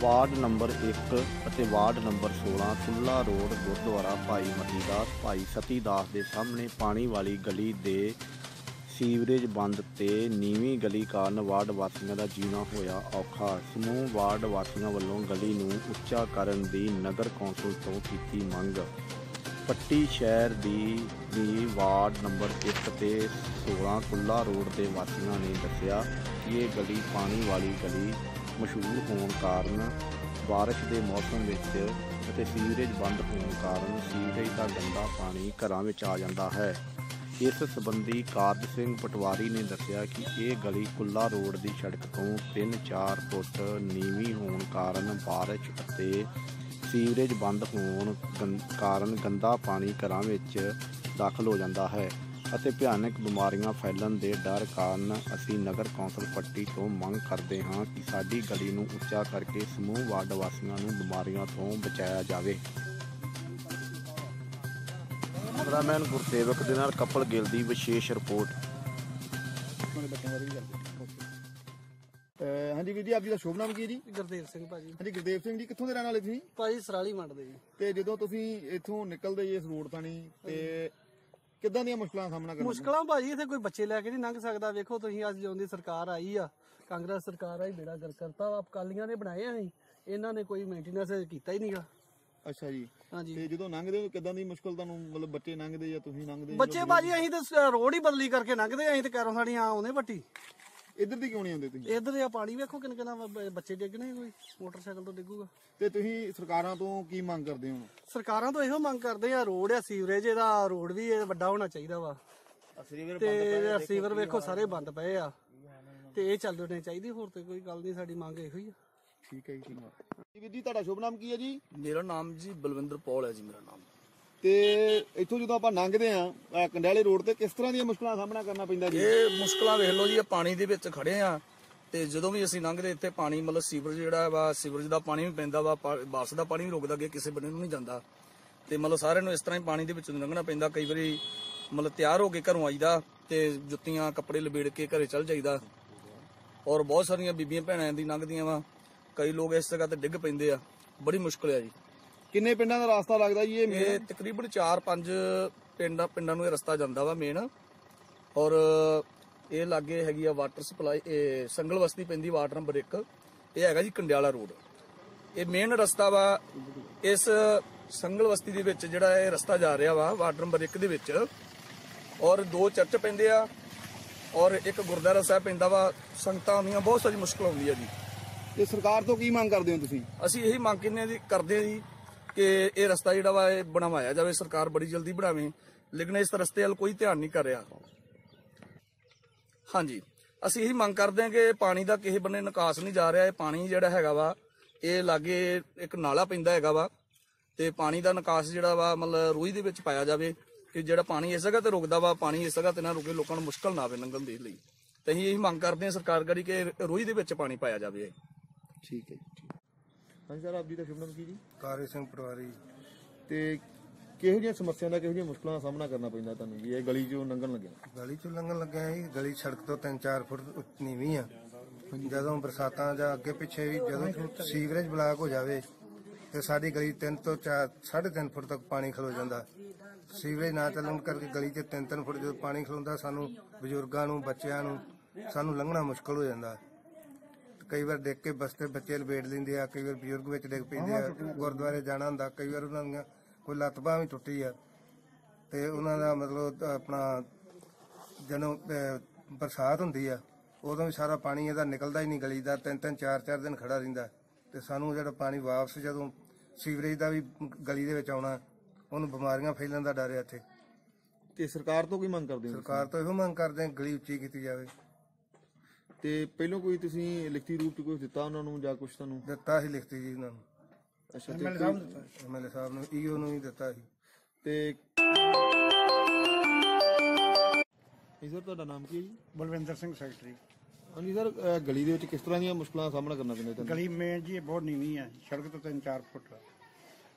Ward number 1 ਅਤੇ ward number 16 Kulla road, gurdwara Bhai Matidas Bhai ਸਤੀ ਦਾਸ ਦੇ ਸਾਹਮਣੇ ਪਾਣੀ ਵਾਲੀ ਗਲੀ ਦੇ ਸੀਵਰੇਜ ਬੰਦ ਤੇ ਨੀਵੀਂ ਗਲੀ ਕਾਰਨ ਵਾਰਡ ਵਾਸੀਆਂ ਦਾ ਜੀਣਾ ਹੋਇਆ ਔਖਾ। ਸਮੂਹ ਵਾਰਡ ਵਾਸੀਆਂ ਵੱਲੋਂ ਗਲੀ ਨੂੰ ਉੱਚਾ ਕਰਨ ਦੀ ਨਗਰ ਕੌਂਸਲ ਤੋਂ ਕੀਤੀ ਮੰਗ। ਪੱਟੀ ਸ਼ਹਿਰ ਦੀ ਵੀ ਵਾਰਡ ਨੰਬਰ 1 ਤੇ 16 ਕੁੱਲਾ ਰੋਡ ਦੇ ਵਾਸੀਆਂ ਨੇ ਦੱਸਿਆ ਕਿ ਇਹ ਗਲੀ ਪਾਣੀ ਵਾਲੀ ਗਲੀ ਮਸ਼ਹੂਰ ਹੋਣ ਕਾਰਨ ਬਾਰਿਸ਼ ਦੇ ਮੌਸਮ ਵਿੱਚ ਅਤੇ ਸੀਵਰੇਜ ਬੰਦ ਹੋਣ ਕਾਰਨ ਸੀਵਰੇਜ ਦਾ ਗੰਦਾ ਪਾਣੀ ਘਰਾਂ ਵਿੱਚ ਆ ਜਾਂਦਾ ਹੈ। ਇਸ ਸੰਬੰਧੀ ਕਾਰਜ ਸਿੰਘ ਪਟਵਾਰੀ ਨੇ ਦੱਸਿਆ ਕਿ ਇਹ ਗਲੀ ਕੁੱਲਾ ਰੋਡ ਦੀ ਸੜਕ ਤੋਂ 3-4 ਫੁੱਟ ਨੀਵੀਂ ਹੋਣ ਕਾਰਨ ਬਾਰਿਸ਼ ਅਤੇ ਸੀਵਰੇਜ ਬੰਦ ਹੋਣ ਗੰ- ਕਾਰਨ ਗੰਦਾ ਪਾਣੀ ਘਰਾਂ ਵਿੱਚ ਦਾਖਲ ਹੋ ਜਾਂਦਾ ਹੈ। ਅਤੇ ਭਿਆਨਕ ਬਿਮਾਰੀਆਂ ਫੈਲਣ ਦੇ ਡਰ ਕਾਰਨ ਅਸੀਂ ਨਗਰ ਕੌਂਸਲ ਪੱਟੀ ਤੋਂ ਮੰਗ ਕਰਦੇ ਹਾਂ ਕਿ ਸਾਡੀ ਗਲੀ ਨੂੰ ਉੱਚਾ ਕਰਕੇ ਸਮੂਹ ਵਾਰਡ ਵਾਸੀਆਂ ਨੂੰ ਬਿਮਾਰੀਆਂ ਤੋਂ ਬਚਾਇਆ ਜਾਵੇ। ਕੈਮਰਾਮੈਨ ਗੁਰਸੇਵਕ ਦੇ ਨਾਲ ਕਪਲ ਗਿੱਲ ਦੀ ਵਿਸ਼ੇਸ਼ ਰਿਪੋਰਟ। ਅਹ ਹਾਂਜੀ ਵੀਰ ਜੀ ਆਪ ਜੀ ਦਾ ਸ਼ੁਭ ਨਾਮ ਕੀ ਹੈ ਜੀ? ਗੁਰਦੇਵ ਸਿੰਘ ਭਾਜੀ। ਹਾਂਜੀ ਗੁਰਦੇਵ ਸਿੰਘ ਜੀ ਕਿੱਥੋਂ ਦੇ ਰਹਿਣ ਵਾਲੇ ਤੁਸੀਂ? ਭਾਜੀ ਸਰਾਲੀ ਮੰਡ ਦੇ ਜੀ। ਤੇ ਜਦੋਂ ਤੁਸੀਂ ਇੱਥੋਂ ਨਿਕਲਦੇ ਜੀ ਇਸ ਰੋਡ ਤਾਣੀ ਤੇ ਕਿੱਦਾਂ ਦੀਆਂ ਮੁਸ਼ਕਲਾਂ ਦਾ ਸਾਹਮਣਾ ਕਰਨਾ ਮੁਸ਼ਕਲਾਂ ਭਾਜੀ ਇੱਥੇ ਕੋਈ ਬੱਚੇ ਲੈ ਕੇ ਨਹੀਂ ਲੰਘ ਸਕਦਾ। ਵੇਖੋ ਤੁਸੀਂ ਅੱਜ ਜਿਉਂ ਦੀ ਸਰਕਾਰ ਆਈ ਆ। ਕਾਂਗਰਸ ਸਰਕਾਰ ਆਈ ਬੇੜਾ ਗਰ ਕਰਤਾ ਵਾ। ਅਕਾਲੀਆਂ ਨੇ ਬਣਾਏ ਆ ਅਸੀਂ। ਇਹਨਾਂ ਨੇ ਕੋਈ ਮੇਨਟੇਨੈਂਸ ਕੀਤਾ ਹੀ ਨਹੀਂਗਾ ਅੱਛਾ ਜੀ। ਹਾਂਜੀ। ਤੇ ਜਦੋਂ ਲੰਘਦੇ ਹੋ ਕਿੱਦਾਂ ਦੀ ਮੁਸ਼ਕਲ ਤੁਹਾਨੂੰ ਮਤਲਬ ਬੱਚੇ ਲੰਘਦੇ ਜਾਂ ਤੁਸੀਂ ਲੰਘਦੇ? ਬੱਚੇ ਭਾਜੀ ਅਸੀਂ ਤੇ ਰੋਡ ਹੀ ਬਦਲੀ ਕਰਕੇ ਲੰਘਦੇ ਆ। ਅਸੀਂ ਤੇ ਕੈਰੋਂ ਸਾਡੀਆਂ ਆਉਂਦੇ ਪੱਟੀ। ਇੱਧਰ ਦੀ ਕਿਉਂ ਨਹੀਂ ਆਉਂਦੇ ਤੁਸੀਂ? ਇਧਰ ਆ ਪਾਣੀ ਵੇਖੋ ਕਿੰਨੇ ਕਿੰਨਾ ਬੱਚੇ ਡਿੱਗਣੇ ਕੋਈ ਮੋਟਰਸਾਈਕਲ ਤੋਂ ਡਿੱਗੂਗਾ। ਤੇ ਤੁਸੀਂ ਸਰਕਾਰਾਂ ਤੋਂ ਕੀ ਮੰਗ ਕਰਦੇ ਹੋ? ਸਰਕਾਰਾਂ ਤੋਂ ਇਹੋ ਮੰਗ ਕਰਦੇ ਆ ਰੋਡ ਆ ਸੀਵਰੇਜ ਇਹਦਾ ਰੋਡ ਵੀ ਇਹ ਵੱਡਾ ਹੋਣਾ ਚਾਹੀਦਾ ਵਾ। ਤੇ ਰਿਸੀਵਰ ਵੇਖੋ ਸਾਰੇ ਬੰਦ ਪਏ ਆ। ਤੇ ਇਹ ਚੱਲਣੇ ਚਾਹੀਦੀ ਹੋਰ ਤੇ ਕੋਈ ਗੱਲ ਨਹੀਂ ਸਾਡੀ ਮੰਗ ਇਹੋ ਹੀ ਆ। ਠੀਕ ਹੈ ਜੀ ਠੀਕ ਹੈ ਜੀ ਵੀਰ ਜੀ ਤੁਹਾਡਾ ਸ਼ੁਭ ਨਾਮ ਕੀ ਹੈ ਜੀ? ਮੇਰਾ ਨਾਮ ਜੀ ਬਲਵਿੰਦਰ ਪੌਲ ਹੈ ਜੀ ਮੇਰਾ ਨਾਮ। ਤੇ ਇੱਥੋਂ ਜਦੋਂ ਆਪਾਂ ਲੰਘਦੇ ਆ ਕੰਡਿਆਲੇ ਰੋਡ ਤੇ ਕਿਸ ਤਰ੍ਹਾਂ ਦੀਆਂ ਮੁਸ਼ਕਲਾਂ ਦਾ ਸਾਹਮਣਾ ਕਰਨਾ ਪੈਂਦਾ ਜੀ? ਇਹ ਮੁਸ਼ਕਲਾਂ ਵੇਖ ਲਓ ਜੀ, ਇਹ ਪਾਣੀ ਦੇ ਵਿੱਚ ਖੜੇ ਆ ਤੇ ਜਦੋਂ ਵੀ ਅਸੀਂ ਲੰਘਦੇ ਇੱਥੇ ਪਾਣੀ, ਮਤਲਬ ਸੀਵਰੇਜ ਜਿਹੜਾ ਵਾ, ਸੀਵਰੇਜ ਦਾ ਪਾਣੀ ਵੀ ਪੈਂਦਾ ਵਾ, ਪਾ- ਦਾ ਪਾਣੀ ਵੀ ਰੁਕਦਾ ਅੱਗੇ, ਕਿਸੇ ਬੰਨੇ ਨੂੰ ਨਹੀਂ ਜਾਂਦਾ। ਤੇ ਮਤਲਬ ਸਾਰਿਆਂ ਨੂੰ ਇਸ ਤਰ੍ਹਾਂ ਹੀ ਪਾਣੀ ਦੇ ਵਿੱਚੋਂ ਲੰਘਣਾ ਪੈਂਦਾ, ਕਈ ਵਾਰੀ ਮਤਲਬ ਤਿਆਰ ਹੋ ਕੇ ਘਰੋਂ ਆਈਦਾ ਤੇ ਜੁੱਤੀਆਂ, ਕੱਪੜੇ ਲਬੇੜ ਕੇ ਘਰੇ ਚੱਲ ਜਾਈਦਾ। ਔਰ ਬਹੁਤ ਸਾਰੀਆਂ ਬੀਬੀਆਂ ਭੈਣਾਂ ਦੀ ਲੰਘਦੀਆਂ ਵਾ, ਕਈ ਲੋਕ ਇਸ ਜਗ੍ਹਾ ਤੇ ਡਿੱਗ ਪੈਂਦੇ ਆ। ਬੜੀ ਮੁਸ਼ਕਲ ਆ ਜੀ। ਕਿੰਨੇ ਪਿੰਡਾਂ ਦਾ ਰਾਸਤਾ ਲੱਗਦਾ ਜੀ ਇਹ ਇਹ ਤਕਰੀਬਨ 4-5 ਪਿੰਡਾਂ ਪਿੰਡਾਂ ਨੂੰ ਇਹ ਰਸਤਾ ਜਾਂਦਾ ਵਾ ਮੇਨ ਔਰ ਇਹ ਲਾਗੇ ਹੈਗੀ ਆ ਵਾਟਰ ਸਪਲਾਈ ਇਹ ਸੰਗਲ ਬਸਤੀ ਪੈਂਦੀ ਵਾਰਡ ਨੰਬਰ 1 ਇਹ ਹੈਗਾ ਜੀ ਕੰਡਿਆਲਾ ਰੋਡ ਇਹ ਮੇਨ ਰਸਤਾ ਵਾ। ਇਸ ਸੰਗਲ ਬਸਤੀ ਦੇ ਵਿੱਚ ਜਿਹੜਾ ਇਹ ਰਸਤਾ ਜਾ ਰਿਹਾ ਵਾ ਵਾਰਡ ਨੰਬਰ 1 ਦੇ ਵਿੱਚ। ਔਰ ਦੋ ਚਰਚ ਪੈਂਦੇ ਆ। ਔਰ ਇੱਕ ਗੁਰਦੁਆਰਾ ਸਾਹਿਬ ਪੈਂਦਾ ਵਾ। ਸੰਗਤਾਂ ਆਉਂਦੀਆਂ ਬਹੁਤ ਸਾਰੀ ਮੁਸ਼ਕਲ ਆਉਂਦੀ ਆ ਜੀ। ਤੇ ਸਰਕਾਰ ਤੋਂ ਕੀ ਮੰਗ ਕਰਦੇ ਹੋ ਤੁਸੀਂ? ਅਸੀਂ ਇਹੀ ਮੰਗ ਕਿੰਨੇ ਦੀ ਕਰਦੇ ਹਾਂ ਜੀ। ਕਿ ਇਹ ਰਸਤਾ ਜਿਹੜਾ ਵਾ ਇਹ ਬਣਵਾਇਆ ਜਾਵੇ, ਸਰਕਾਰ ਬੜੀ ਜਲਦੀ ਬਣਾਵੇ, ਲੇਕਿਨ ਇਸ ਰਸਤੇ ਵੱਲ ਕੋਈ ਧਿਆਨ ਨਹੀਂ ਕਰ ਰਿਹਾ। ਹਾਂਜੀ, ਅਸੀਂ ਇਹੀ ਮੰਗ ਕਰਦੇ ਹਾਂ ਕਿ ਪਾਣੀ ਦਾ ਕਿਸੇ ਬੰਨੇ ਨਿਕਾਸ ਨਹੀਂ ਜਾ ਰਿਹਾ। ਇਹ ਪਾਣੀ ਜਿਹੜਾ ਹੈਗਾ ਵਾ, ਇਹ ਲਾਗੇ ਇੱਕ ਨਾਲਾ ਪੈਂਦਾ ਹੈਗਾ ਵਾ, ਤੇ ਪਾਣੀ ਦਾ ਨਿਕਾਸ ਜਿਹੜਾ ਵਾ, ਮਤਲਬ ਰੂਈ ਦੇ ਵਿੱਚ ਪਾਇਆ ਜਾਵੇ ਕਿ ਜਿਹੜਾ ਪਾਣੀ ਇਸ ਜਗ੍ਹਾ ਤੇ ਰੁਕਦਾ ਵਾ, ਪਾਣੀ ਇਸ ਜਗ੍ਹਾ ਤੇ ਨਾ ਰੁਕੇ, ਲੋਕਾਂ ਨੂੰ ਮੁਸ਼ਕਲ ਨਾ ਆਵੇ ਲੰਘਣ ਦੇ ਲਈ। ਤੇ ਅਸੀਂ ਇਹੀ ਮੰਗ ਕਰਦੇ ਹਾਂ ਸਰਕਾਰ ਕਰੀ ਕਿ ਰੂਈ ਦੇ ਵਿੱਚ ਪਾਣੀ ਪਾਇਆ ਜਾਵੇ। ਠੀਕ ਹੈ ਜੀ ਹਾਂਜੀ ਸਰ ਆਪ ਜੀ ਦਾ ਸ਼ੁਭ ਨਾਮ ਕੀ ਜੀ? ਕਾਰੇ ਸਿੰਘ ਪਟਵਾਰੀ। ਤੇ ਕਿਹੋ ਜਿਹੀਆਂ ਸਮੱਸਿਆਵਾਂ ਦਾ ਕਿਹੋ ਜਿਹੀਆਂ ਮੁਸ਼ਕਲਾਂ ਦਾ ਸਾਹਮਣਾ ਕਰਨਾ ਪੈਂਦਾ ਤੁਹਾਨੂੰ? ਵੀ ਇਹ ਗਲੀ ਚੋਂ ਲੰਘਣ ਲੱਗਿਆ। ਗਲੀ ਚੋਂ ਲੰਘਣ ਲੱਗਿਆ ਸੀ ਗਲੀ ਸੜਕ ਤੋਂ 3-4 ਫੁੱਟ ਨੀਵੀਂ ਆ। ਜਦੋਂ ਬਰਸਾਤਾਂ ਜਾਂ ਅੱਗੇ ਪਿੱਛੇ ਵੀ ਜਦੋਂ ਸੀਵਰੇਜ ਬਲਾਕ ਹੋ ਜਾਵੇ ਤੇ ਸਾਡੀ ਗਲੀ 3 ਤੋਂ 4 3.5 ਫੁੱਟ ਤੱਕ ਪਾਣੀ ਖਲੋ ਜਾਂਦਾ। ਸੀਵਰੇਜ ਨਾ ਚੱਲਣ ਕਰਕੇ ਗਲੀ 'ਚ 3-3 ਫੁੱਟ ਜਦੋਂ ਪਾਣੀ ਖਲੋਂਦਾ ਸਾਨੂੰ ਬਜ਼ੁਰਗਾਂ ਨੂੰ ਬੱਚਿਆਂ ਨੂੰ ਸਾਨੂੰ ਲੰਘਣਾ ਮੁਸ਼ਕਲ ਹੋ ਜਾਂਦਾ। ਕਈ ਵਾਰ ਦੇਖ ਕੇ ਬਸਤੇ ਬੱਚੇ ਲਪੇਟ ਲੈਂਦੇ ਆ ਕਈ ਵਾਰ ਬਜ਼ੁਰਗ ਵਿੱਚ ਡਿੱਗ ਪੈਂਦੇ ਆ ਗੁਰਦੁਆਰੇ ਜਾਣਾ ਹੁੰਦਾ ਕਈ ਵਾਰ ਉਹਨਾਂ ਦੀਆਂ ਕੋਈ ਲੱਤ ਬਾਂਹ ਵੀ ਟੁੱਟੀ ਆ। ਤੇ ਉਹਨਾਂ ਦਾ ਮਤਲਬ ਆਪਣਾ ਜਦੋਂ ਬਰਸਾਤ ਹੁੰਦੀ ਆ ਉਦੋਂ ਵੀ ਸਾਰਾ ਪਾਣੀ ਇਹਦਾ ਨਿਕਲਦਾ ਹੀ ਨਹੀਂ ਗਲੀ ਦਾ ਤਿੰਨ ਤਿੰਨ ਚਾਰ ਚਾਰ ਦਿਨ ਖੜਾ ਰਹਿੰਦਾ। ਤੇ ਸਾਨੂੰ ਜਿਹੜਾ ਪਾਣੀ ਵਾਪਸ ਜਦੋਂ ਸੀਵਰੇਜ ਦਾ ਵੀ ਗਲੀ ਦੇ ਵਿੱਚ ਆਉਣਾ ਉਹਨੂੰ ਬਿਮਾਰੀਆਂ ਫੈਲਣ ਦਾ ਡਰ ਹੈ ਇੱਥੇ। ਤੇ ਸਰਕਾਰ ਤੋਂ ਕੀ ਮੰਗ ਕਰਦੇ ਹੋ ਸਰਕਾਰ ਤੋਂ ਇਹੋ ਮੰਗ ਕਰਦੇ ਹਾਂ ਗਲੀ ਉੱਚੀ ਕੀਤੀ ਜਾਵੇ। ਤੇ ਪਹਿਲਾਂ ਕੋਈ ਤੁਸੀਂ ਲਿਖਤੀ ਰੂਪ ਚ ਕੁਝ ਦਿੱਤਾ ਉਹਨਾਂ ਨੂੰ ਜਾਂ ਕੁਝ ਤੁਹਾਨੂੰ? ਦਿੱਤਾ ਸੀ ਲਿਖਤੀ ਜੀ ਉਹਨਾਂ ਨੂੰ। ਅੱਛਾ ਤੇ ਐਮਐਲਏ ਸਾਹਿਬ ਨੂੰ ਈਓ ਨੂੰ ਹੀ ਦਿੱਤਾ ਸੀ। ਤੇ ਜੀ ਸਰ ਤੁਹਾਡਾ ਨਾਮ ਕੀ ਹੈ ਜੀ? ਬਲਵਿੰਦਰ ਸਿੰਘ ਸੈਕਟਰੀ। ਹਾਂਜੀ ਸਰ ਅਹ ਗਲੀ ਦੇ ਵਿੱਚ ਕਿਸ ਤਰ੍ਹਾਂ ਦੀਆਂ ਮੁਸ਼ਕਲਾਂ ਦਾ ਸਾਹਮਣਾ ਕਰਨਾ ਪੈਂਦਾ ਤੁਹਾਨੂੰ? ਗਲੀ ਮੇਨ ਜੀ ਇਹ ਬਹੁਤ ਨੀਵੀਂ ਹੈ। ਸੜਕ ਤੋਂ 3-4 ਫੁੱਟ।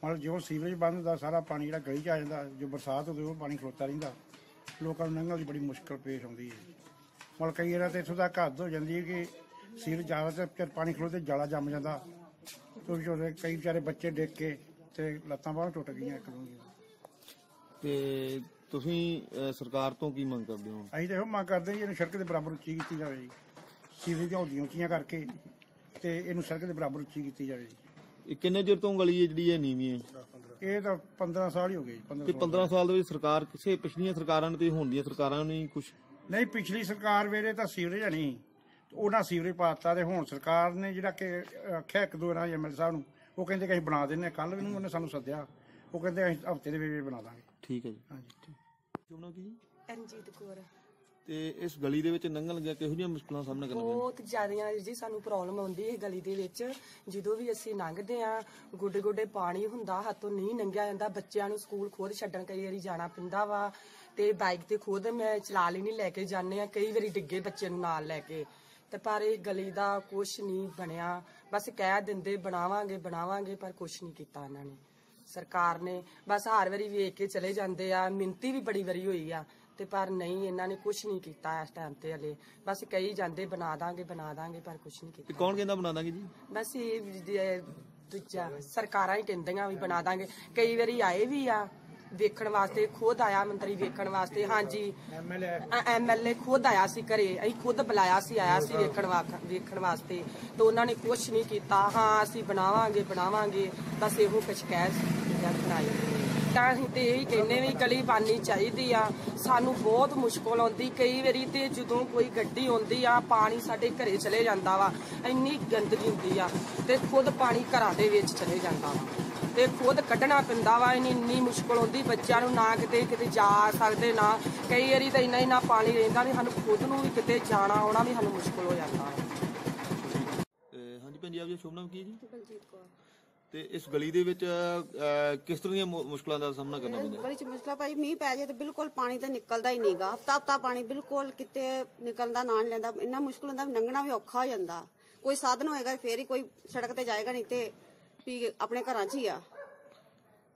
ਮਤਲਬ ਜਿਉਂ ਸੀਵਰੇਜ ਬੰਦ ਹੁੰਦਾ ਸਾਰਾ ਪਾਣੀ ਜਿਹੜਾ ਗਲੀ 'ਚ ਆ ਜਾਂਦਾ ਜੋ ਬਰਸਾਤ ਹੋਵੇ ਉਹ ਪਾਣੀ ਖਲੋਤਾ ਰਹਿੰਦਾ। ਲੋਕਾਂ ਨੂੰ ਲੰਘਣ ਦੀ ਬੜੀ ਮੁਸ਼ਕਲ ਪੇਸ਼ ਆਉਂਦੀ ਹੈ। ਮਤਲਬ ਕਈ ਤਾਂ ਇੱਥੋਂ ਤੱਕ ਹੱਦ ਹੋ ਜਾਂਦੀ ਹੈ ਕਿ ਸੀਵਰੇਜ ਜ਼ਿਆਦਾ ਚਿਰ ਪਾਣੀ ਖਲੋਤੇ ਜਾਲਾ ਜੰਮ ਜਾਂਦਾ। ਛੋਟੇ ਛੋਟੇ ਕਈ ਵਿਚਾਰੇ ਬੱਚੇ ਡਿੱਗ ਕੇ ਤੇ ਲੱਤਾਂ ਬਾਹਾਂ ਟੁੱਟ ਗਈਆਂ ਇੱਕ ਦੋ ਦੀਆਂ ਤੇ ਤੁਸੀਂ ਅਹ, ਸਰਕਾਰ ਤੋਂ ਕੀ ਮੰਗ ਕਰਦੇ ਹੋ? ਅਸੀਂ ਤਾਂ ਇਹੋ ਮੰਗ ਕਰਦੇ ਹਾਂ ਜੀ ਇਹਨੂੰ ਸੜਕ ਦੇ ਬਰਾਬਰ ਉੱਚੀ ਕੀਤੀ ਜਾਵੇ ਜੀ। ਸੀਵਰੇਜ ਦੀਆਂ ਹੌਦੀਆਂ ਉੱਚੀਆਂ ਕਰਕੇ ਤੇ ਇਹਨੂੰ ਸੜਕ ਦੇ ਬਰਾਬਰ ਉੱਚੀ ਕੀਤੀ ਜਾਵੇ ਜੀ। ਇਹ ਕਿੰਨੇ ਚਿਰ ਤੋਂ ਗਲੀ ਹੈ ਜਿਹੜੀ ਇਹ ਨੀਵੀਂ ਹੈ? ਇਹ ਤਾਂ 15 ਸਾਲ ਹੀ ਹੋ ਗਏ ਜੀ 15 ਤੇ 15 ਸਾਲ ਦੇ ਵਿੱਚ ਸਰਕਾਰ ਕਿਸੇ ਪਿਛਲੀਆਂ ਸਰਕਾਰਾਂ ਨੇ ਤੇ ਹੁਣ ਦੀਆਂ ਸਰਕਾਰਾਂ ਨੇ ਕੁਝ ਨਹੀਂ ਪਿਛਲੀ ਸਰਕਾਰ ਵੇਲੇ ਤਾਂ ਸੀਵਰੇਜ ਨਹੀਂ। ਉਹਨਾਂ ਸੀਵਰੇਜ ਪਾਤਾ ਤੇ ਹੁਣ ਸਰਕਾਰ ਨੇ ਜਿਹੜਾ ਕਿ ਆਖਿਆ ਇੱਕ ਦੋ ਵਾਰ ਐਮਐਲ ਸਾਹਿਬ ਨੂੰ ਉਹ ਕਹਿੰਦੇ ਕਿ ਅਸੀਂ ਬਣਾ ਦਿੰਨੇ ਕੱਲ ਵੀ ਨੂੰ ਉਹਨੇ ਸਾਨੂੰ ਸੱਦਿਆ। ਉਹ ਕਹਿੰਦੇ ਅਸੀਂ ਹਫ਼ਤੇ ਦੇ ਵਿੱਚ ਬਣਾ ਦਾਂਗੇ। ਠੀਕ ਹੈ ਜੀ। ਹਾਂਜੀ। ਚੁਣੋ ਕੀ ਜੀ? ਰਣਜੀਤ ਕੌਰ। ਤੇ ਇਸ ਗਲੀ ਦੇ ਵਿੱਚ ਲੰਘਣ ਲੱਗਿਆ ਕਿਹੋ ਜਿਹੀਆਂ ਮੁਸ਼ਕਲਾਂ ਦਾ ਸਾਹਮਣਾ ਕਰਨਾ ਪੈਂਦਾ ਬਹੁਤ ਜ਼ਿਆਦੀਆਂ ਜੀ ਸਾਨੂੰ ਪ੍ਰੋਬਲਮ ਆਉਂਦੀ ਹੈ ਗਲੀ ਦੇ ਵਿੱਚ। ਜਦੋਂ ਵੀ ਅਸੀਂ ਲੰਘਦੇ ਆ ਗੁੱਡੇ ਗੁੱਡੇ ਪਾਣੀ ਹੁੰਦਾ, ਹੱਥੋਂ ਨਹੀਂ ਲੰਘਿਆ ਜਾਂਦਾ, ਬੱਚਿਆਂ ਨੂੰ ਸਕੂਲ ਖੁਦ ਛੱਡਣ ਕਈ ਵਾਰੀ ਜਾਣਾ ਪੈਂਦਾ ਵਾ ਤੇ ਬਾਈਕ ਤੇ ਖੁਦ ਮੈਂ ਚਲਾ ਲਈ ਨਹੀਂ ਲੈ ਕੇ ਜਾਂਦੇ ਆ ਕਈ ਵਾਰੀ ਡਿੱਗੇ ਬੱਚੇ ਨੂੰ ਨਾਲ ਲੈ ਕੇ। ਤੇ ਪਰ ਇਹ ਗਲੀ ਦਾ ਕੁਝ ਨਹੀਂ ਬਣਿਆ। ਬਸ ਕਹਿ ਦਿੰਦੇ, ਬਣਾਵਾਂਗੇ ਬਣਾਵਾਂਗੇ, ਪਰ ਕੁਝ ਨਹੀਂ ਕੀਤਾ ਇਹਨਾਂ ਨੇ। ਸਰਕਾਰ ਨੇ ਬਸ ਹਰ ਵਾਰੀ ਵੇਖ ਕੇ ਚਲੇ ਜਾਂਦੇ ਆ, ਮਿੰਤੀ ਵੀ ਬੜੀ ਵਾਰੀ ਹੋਈ ਆ। ਤੇ ਪਰ ਨਹੀਂ ਇਹਨਾਂ ਨੇ ਕੁਝ ਨਹੀਂ ਕੀਤਾ ਇਸ ਟਾਈਮ ਤੇ ਹਲੇ। ਬਸ ਕਹੀ ਜਾਂਦੇ ਬਣਾ ਦਾਂਗੇ ਬਣਾ ਦਾਂਗੇ ਪਰ ਕੁਝ ਨਹੀਂ ਤੇ ਕੀਤਾ ਕੌਣ ਕਹਿੰਦਾ ਬਣਾ ਦਾਂਗੇ ਜੀ? ਬਸ ਇਹ ਵੀ ਦੂਜਾ ਸਰਕਾਰਾਂ ਹੀ ਕਹਿੰਦੀਆਂ ਵੀ ਬਣਾ ਦਾਂਗੇ। ਕਈ ਵਾਰੀ ਆਏ ਵੀ ਆ ਵੇਖਣ ਵਾਸਤੇ ਖੁਦ ਆਇਆ ਮੰਤਰੀ ਵੇਖਣ ਵਾਸਤੇ। ਹਾਂਜੀ। ਐਮਐਲਏ ਖੁਦ ਆਇਆ ਸੀ ਘਰੇ ਅਸੀਂ ਖੁਦ ਬੁਲਾਇਆ ਸੀ ਆਇਆ ਸੀ ਵੇਖਣ ਵਾ- ਵੇਖਣ ਵਾਸਤੇ। ਤੇ ਉਹਨਾਂ ਨੇ ਕੁਝ ਨਹੀਂ ਕੀਤਾ। ਹਾਂ ਅਸੀਂ ਬਣਾਵਾਂਗੇ ਬਣਾਵਾਂਗੇ। ਬਸ ਇਹੋ ਕੁਝ ਕਹਿ ਜਾਂ ਬਣਾਈ ਤਾਂ ਅਸੀਂ ਤੇ ਇਹੀ ਕਹਿੰਨੇ ਵੀ ਗਲੀ ਬਾਨੀ ਚਾਹੀਦੀ ਆ। ਸਾਨੂੰ ਬਹੁਤ ਮੁਸ਼ਕਲ ਆਉਂਦੀ ਕਈ ਵਾਰੀ ਤੇ ਜਦੋਂ ਕੋਈ ਗੱਡੀ ਆਉਂਦੀ ਆ ਪਾਣੀ ਸਾਡੇ ਘਰੇ ਚਲੇ ਜਾਂਦਾ ਵਾ ਇੰਨੀ ਗੰਦਗੀ ਹੁੰਦੀ ਆ ਤੇ ਖੁਦ ਪਾਣੀ ਘਰਾਂ ਦੇ ਵਿੱਚ ਚਲੇ ਜਾਂਦਾ ਵਾ। ਤੇ ਖੁਦ ਕੱਢਣਾ ਪੈਂਦਾ ਵਾ ਇੰਨੀ ਇੰਨੀ ਮੁਸ਼ਕਲ ਹੁੰਦੀ ਬੱਚਿਆਂ ਨੂੰ ਨਾ ਕਿਤੇ ਕਿਤੇ ਜਾ ਸਕਦੇ ਨਾ। ਕਈ ਵਾਰੀ ਤਾਂ ਇੰਨਾ ਇੰਨਾ ਪਾਣੀ ਰਹਿੰਦਾ ਵੀ ਸਾਨੂੰ ਖੁਦ ਨੂੰ ਵੀ ਕਿਤੇ ਜਾਣਾ ਆਉਣਾ ਵੀ ਸਾਨੂੰ ਮੁਸ਼ਕਲ ਹੋ ਜਾਂਦਾ ਹੈ ਹਾਂਜੀ ਭੈਣ ਜੀ ਸ਼ੁਭ ਨਾਮ ਕੀ ਹੈ ਜੀ? ਬਲਜੀਤ ਕੌਰ। ਤੇ ਇਸ ਗਲੀ ਦੇ ਵਿੱਚ ਅਹ, ਕਿਸ ਤਰ੍ਹਾਂ ਦੀਆਂ ਮੁ- ਮੁਸ਼ਕਲਾਂ ਦਾ ਸਾਹਮਣਾ ਕਰਨਾ ਪੈਂਦਾ? ਬੜੀ ਚ ਮੁਸ਼ਕਲ ਭਾਈ ਮੀਂਹ ਪੈ ਜਾਏ ਤੇ ਬਿਲਕੁਲ ਪਾਣੀ ਤਾਂ ਨਿਕਲਦਾ ਹੀ ਨਹੀਂਗਾ। ਹਫਤਾ ਹਫਤਾ ਪਾਣੀ ਬਿਲਕੁਲ ਕਿਤੇ ਨਿਕਲਦਾ ਨਾ ਨੀ ਲੈਂਦਾ। ਇੰਨਾ ਮੁਸ਼ਕਲ ਹੁੰਦਾ ਵੀ ਲੰਘਣਾ ਵੀ ਔਖਾ ਹੋ ਜਾਂਦਾ। ਕੋਈ ਸਾਧਨ ਹੋਏਗਾ ਫੇਰ ਹੀ ਕੋਈ ਸੜਕ ਤੇ ਜਾਏਗਾ ਨਹੀਂ ਤੇ ਵੀ ਆਪਣੇ ਘਰਾਂ 'ਚ ਹੀ ਆ।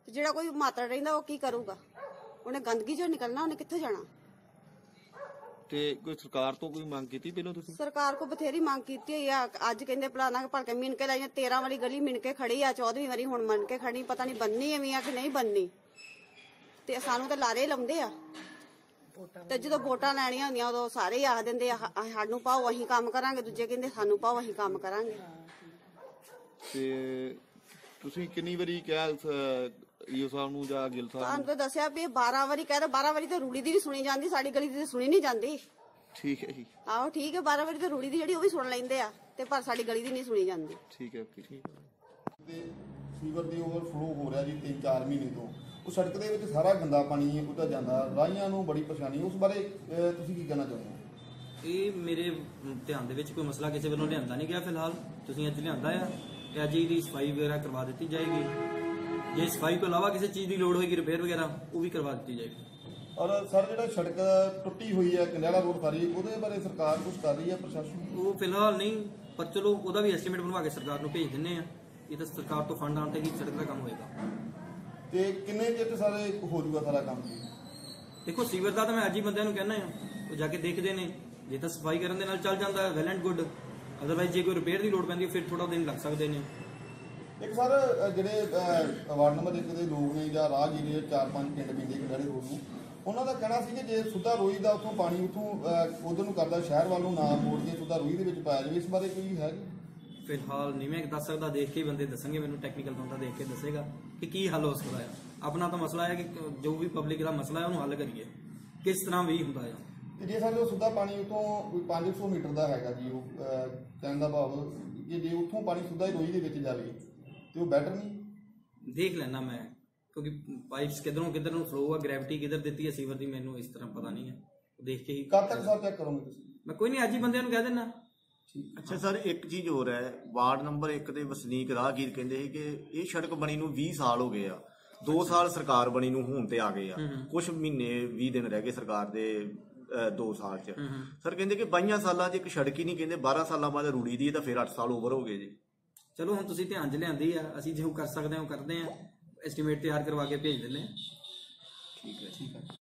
ਤੇ ਜਿਹੜਾ ਕੋਈ ਮਾਤਰਾ ਰਹਿੰਦਾ ਉਹ ਕੀ ਕਰੂਗਾ? ਉਹਨੇ ਗੰਦਗੀ ਚੋਂ ਨਿਕਲਣਾ ਉਹਨੇ ਕਿੱਥੇ ਜਾਣਾ? ਤੇ ਕੋਈ ਸਰਕਾਰ ਤੋਂ ਕੋਈ ਮੰਗ ਕੀਤੀ ਪਹਿਲਾਂ ਤੁਸੀਂ? ਸਰਕਾਰ ਕੋ ਬਥੇਰੀ ਮੰਗ ਕੀਤੀ ਹੋਈ ਆ ਅੱਜ ਕਹਿੰਦੇ ਪਲਾਨਾ ਭਲ ਕੇ ਮਿਣ ਕੇ ਲਾਈਆਂ 13 ਵਾਲੀ ਗਲੀ ਮਿਣ ਕੇ ਖੜੀ ਆ 14ਵੀਂ ਵਾਰੀ ਹੁਣ ਮੰਨ ਕੇ ਖੜੀ ਪਤਾ ਨਹੀਂ ਬੰਨੀ ਐਵੇਂ ਆ ਕਿ ਨਹੀਂ ਬੰਨੀ। ਤੇ ਸਾਨੂੰ ਤਾਂ ਲਾਰੇ ਲਾਉਂਦੇ ਆ। ਤੇ ਜਦੋਂ ਵੋਟਾਂ ਲੈਣੀਆਂ ਹੁੰਦੀਆਂ ਉਦੋਂ ਸਾਰੇ ਆਖ ਦਿੰਦੇ ਆ ਸਾਨੂੰ ਪਾਓ ਅਸੀਂ ਕੰਮ ਕਰਾਂਗੇ। ਦੂਜੇ ਕਹਿੰਦੇ ਸਾਨੂੰ ਪਾਓ ਅਸੀਂ ਕੰਮ ਕਰਾਂਗੇ। ਤੇ ਤੁਸੀਂ ਕਿੰਨੀ ਵਾਰੀ ਕਿਹਾ ਈਓ ਸਾਹਿਬ ਨੂੰ ਜਾਂ ਗਿੱਲ ਸਾਹਿਬ ਤੁਹਾਨੂੰ ਨੂੰ? ਤਾਂ ਦੱਸਿਆ ਵੀ ਇਹ 12 ਵਾਰੀ ਕਹਿੰਦਾ 12 ਵਾਰੀ ਤਾਂ ਰੂੜੀ ਦੀ ਵੀ ਸੁਣੀ ਜਾਂਦੀ ਸਾਡੀ ਗਲੀ ਦੀ ਤਾਂ ਸੁਣੀ ਨਹੀਂ ਜਾਂਦੀ। ਠੀਕ ਹੈ ਜੀ। ਆਹੋ ਠੀਕ ਹੈ 12 ਵਾਰੀ ਤਾਂ ਰੂੜੀ ਦੀ ਜਿਹੜੀ ਉਹ ਵੀ ਸੁਣ ਲੈਂਦੇ ਆ ਤੇ ਪਰ ਸਾਡੀ ਗਲੀ ਦੀ ਨਹੀਂ ਸੁਣੀ ਜਾਂਦੀ। ਠੀਕ ਹੈ ਓਕੇ। ਠੀਕ ਹੈ। ਤੇ ਸੀਵਰ ਦੀ ਓਵਰਫਲੋ ਹੋ ਰਿਹਾ ਜੀ 3-4 ਮਹੀਨੇ ਤੋਂ। ਉਹ ਸੜਕ ਦੇ ਵਿੱਚ ਸਾਰਾ ਗੰਦਾ ਪਾਣੀ ਉਹਦਾ ਜਾਂਦਾ। ਰਾਹੀਆਂ ਨੂੰ ਬੜੀ ਪਰੇਸ਼ਾਨੀ। ਉਸ ਬਾਰੇ ਅਹ, ਤੁਸੀਂ ਕੀ ਕਹਿਣਾ ਚਾਹੁੰਦੇ ਹੋ ਇਹ ਮੇਰੇ ਧਿਆਨ ਦੇ ਵਿੱਚ ਕੋਈ ਮਸਲਾ ਕਿਸੇ ਵੱਲੋਂ ਲਿਆਂਦਾ ਨਹੀਂ ਗਿਆ ਫਿਲਹਾਲ। ਤੁਸੀਂ ਅੱਜ ਲਿਆਂਦਾ ਆ ਤੇ ਅੱਜ ਇਹਦੀ ਸਫ਼ਾਈ ਵਗੈਰਾ ਕਰਵਾ ਦਿੱਤੀ ਜਾਏਗੀ। ਜੇ ਸਫ਼ਾਈ ਤੋਂ ਇਲਾਵਾ ਕਿਸੇ ਚੀਜ਼ ਦੀ ਲੋੜ ਹੋਏਗੀ ਰਿਪੇਅਰ ਵਗੈਰਾ ਉਹ ਵੀ ਕਰਵਾ ਦਿੱਤੀ ਜਾਏਗੀ। ਔਰ ਸਰ ਜਿਹੜਾ ਸੜਕ ਟੁੱਟੀ ਹੋਈ ਹੈ ਕੰਡਿਆਲਾ ਰੋਡ ਸਾਰੀ ਉਹਦੇ ਬਾਰੇ ਸਰਕਾਰ ਕੁਝ ਕਰ ਰਹੀ ਹੈ ਪ੍ਰਸ਼ਾਸਨ ਉਹ ਫਿਲਹਾਲ ਨਹੀਂ ਪਰ ਚਲੋ ਉਹਦਾ ਵੀ ਐਸਟੀਮੇਟ ਬਣਵਾ ਕੇ ਸਰਕਾਰ ਨੂੰ ਭੇਜ ਦਿੰਨੇ ਆ ਇਹ ਤਾਂ ਸਰਕਾਰ ਤੋਂ ਫੰਡ ਆਉਣ ਤੇ ਹੀ ਸੜਕ ਦਾ ਕੰਮ ਹੋਏਗਾ। ਤੇ ਕਿੰਨੇ ਚਿਰ 'ਚ ਸਾਰੇ ਹੋ ਜਾਊਗਾ ਸਾਰਾ ਕੰਮ? ਜੀ ਦੇਖੋ ਸੀਵਰ ਦਾ ਤਾਂ ਮੈਂ ਅੱਜ ਹੀ ਬੰਦਿਆਂ ਨੂੰ ਕਹਿਣਾ ਆ ਉਹ ਜਾ ਕੇ ਦੇਖਦੇ ਨੇ। ਜੇ ਤਾਂ ਸਫ਼ਾਈ ਕਰਨ ਦੇ ਨਾਲ ਚੱਲ ਜਾਂਦਾ ਹੈ ਵੈਲ ਐਂਡ ਗੁੱਡ ਅਦਰਵਾਈਜ਼ ਜੇ ਕੋਈ ਰਿਪੇਅਰ ਦੀ ਲੋੜ ਪੈਂਦੀ ਹੈ ਫਿਰ ਥੋੜਾ ਦਿਨ ਲੱਗ ਸਕਦੇ ਨੇ। ਇੱਕ ਸਰ ਜਿਹੜੇ ਵਾਰਡ ਨੰਬਰ 1 ਦੇ ਲੋਕ ਨੇ ਜਾਂ ਰਾਹਗੀਰ ਚਾਰ ਪੰਜ ਪਿੰਡ ਪੈਂਦੇ ਕੰਡਿਆਲੇ ਰੋਡ ਨੂੰ ਉਹਨਾਂ ਦਾ ਕਹਿਣਾ ਸੀ ਕਿ ਜੇ ਸੁੱਧਾ ਰੋਈ ਦਾ ਉੱਥੋਂ ਪਾਣੀ ਉੱਥੋਂ ਉਧਰ ਨੂੰ ਕਰਦਾ ਸ਼ਹਿਰ ਵੱਲ ਨੂੰ ਨਾ ਮੋੜ ਕੇ ਸੁੱਧਾ ਰੋਈ ਦੇ ਵਿੱਚ ਪਾਇਆ ਜਾਵੇ ਇਸ ਬਾਰੇ ਕੋਈ ਹੈ ਜੀ? ਫਿਲਹਾਲ ਨਹੀਂ ਮੈਂ ਦੱਸ ਸਕਦਾ ਦੇਖ ਕੇ ਬੰਦੇ ਦੱਸਣਗੇ ਮੈਨੂੰ ਟੈਕਨੀਕਲ ਬੰਦਾ ਦੇਖ ਕੇ ਦੱਸੇਗਾ ਕਿ ਕੀ ਹੱਲ ਹੋ ਸਕਦਾ ਹੈ ਆਪਣਾ ਤਾਂ ਮਸਲਾ ਹੈ ਕਿ ਜੋ ਵੀ ਪਬਲਿਕ ਦਾ ਮਸਲਾ ਹੈ ਉਹਨੂੰ ਹੱਲ ਕਰੀਏ। ਕਿਸ ਤਰ੍ਹਾਂ ਵੀ ਹੁੰਦਾ ਹੈ ਤੇ ਜੇ ਸਾਡੇ ਸਿੱਧਾ ਪਾਣੀ ਉਤੋਂ 500 ਮੀਟਰ ਦਾ ਹੈਗਾ ਜੀ ਉਹ ਕਹਿਣ ਦਾ ਭਾਵ ਕਿ ਜੇ ਉੱਥੋਂ ਪਾਣੀ ਸਿੱਧਾ ਹੀ ਰੋਈ ਦੇ ਵਿੱਚ ਜਾਵੇ ਤੇ ਉਹ ਬੈਟਰ ਨਹੀਂ? ਦੇਖ ਲੈਣਾ ਮੈਂ ਕਿਉਂਕਿ ਪਾਈਪਸ ਕਿਧਰੋਂ ਕਿਧਰ ਨੂੰ ਫਲੋ ਆ ਗ੍ਰੈਵਿਟੀ ਕਿਧਰ ਦਿੱਤੀ ਹੈ ਸੀਵਰ ਦੀ ਮੈਨੂੰ ਇਸ ਤਰ੍ਹਾਂ ਪਤਾ ਨਹੀਂ ਹੈ ਉਹ ਦੇਖ ਕੇ ਹੀ ਕਦ ਤੱਕ ਸਰ ਚੈੱਕ ਕਰੋਗੇ ਤੁਸੀਂ? ਮੈਂ ਕੋਈ ਨਹੀਂ ਅੱਜ ਹੀ ਬੰਦਿਆਂ ਨੂੰ ਕਹਿ ਦੇਣਾ ਅੱਛਾ ਸਰ ਇੱਕ ਚੀਜ਼ ਹੋਰ ਹੈ ਵਾਰਡ ਨੰਬਰ 1 ਦੇ ਵਸਨੀਕ ਰਾਹਗੀਰ ਕਹਿੰਦੇ ਸੀ ਕਿ ਇਹ ਸੜਕ ਬਣੀ ਨੂੰ 20 ਸਾਲ ਹੋ ਗਏ ਆ। 2 ਸਾਲ ਸਰਕਾਰ ਬਣੀ ਨੂੰ ਹੁਣ ਤੇ ਆ ਗਏ ਆ। ਕੁਝ ਮਹੀਨੇ 20 ਦਿਨ ਰਹਿ ਗਏ ਸਰਕਾਰ ਦੇ 2 ਸਾਲ ਚ। ਸਰ ਕਹਿੰਦੇ ਕਿ 22 ਸਾਲਾਂ 'ਚ ਇੱਕ ਸੜਕ ਹੀ ਨਹੀਂ ਕਹਿੰਦੇ 12 ਸਾਲਾਂ ਬਾਅਦ ਰੂੜੀ ਦੀ ਤਾਂ ਫਿਰ 8 ਸਾਲ ਓਵਰ ਹੋ ਗਏ ਜੀ। ਚਲੋ ਹੁਣ ਤੁਸੀਂ ਧਿਆਨ 'ਚ ਲਿਆਂਦੀ ਆ, ਅਸੀਂ ਜੋ ਕਰ ਸਕਦੇ ਹਾਂ, ਉਹ ਕਰਦੇ ਹਾਂ। ਐਸਟੀਮੇਟ ਤਿਆਰ ਕਰਵਾ ਕੇ ਭੇਜ ਦਿੰਦੇ ਹਾਂ। ਠੀਕ ਹੈ ਠੀਕ ਹੈ।